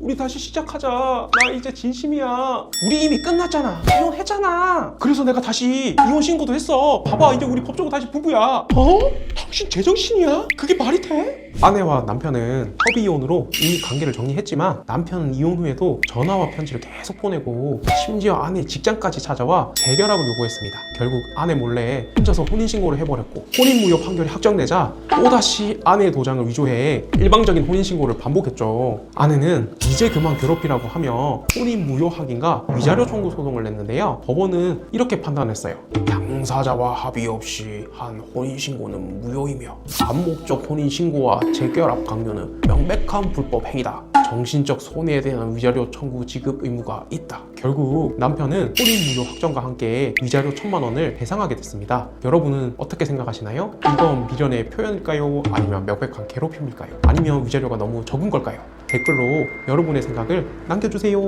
우리 다시 시작하자. 나 이제 진심이야. 우리 이미 끝났잖아. 이혼했잖아. 그래서 내가 다시 이혼 신고도 했어. 봐봐, 이제 우리 법적으로 다시 부부야. 어? 당신 제정신이야? 그게 말이 돼? 아내와 남편은 협의 이혼으로 이미 관계를 정리했지만 남편은 이혼 후에도 전화와 편지를 계속 보내고 심지어 아내 직장까지 찾아와 재결합을 요구했습니다. 결국 아내 몰래 혼자서 혼인신고를 해버렸고 혼인무효 판결이 확정되자 또다시 아내의 도장을 위조해 일방적인 혼인신고를 반복했죠. 아내는 이제 그만 괴롭히라고 하며 혼인 무효 확인과 위자료 청구 소송을 냈는데요. 법원은 이렇게 판단했어요. 당사자와 합의 없이 한 혼인신고는 무효이며 암묵적 혼인신고와 재결합 강요는 명백한 불법 행위다. 정신적 손해에 대한 위자료 청구 지급 의무가 있다. 결국 남편은 혼인 무효 확정과 함께 위자료 천만 원을 배상하게 됐습니다. 여러분은 어떻게 생각하시나요? 이건 미련의 표현일까요? 아니면 명백한 괴롭힘일까요? 아니면 위자료가 너무 적은 걸까요? 댓글로 여러분의 생각을 남겨주세요.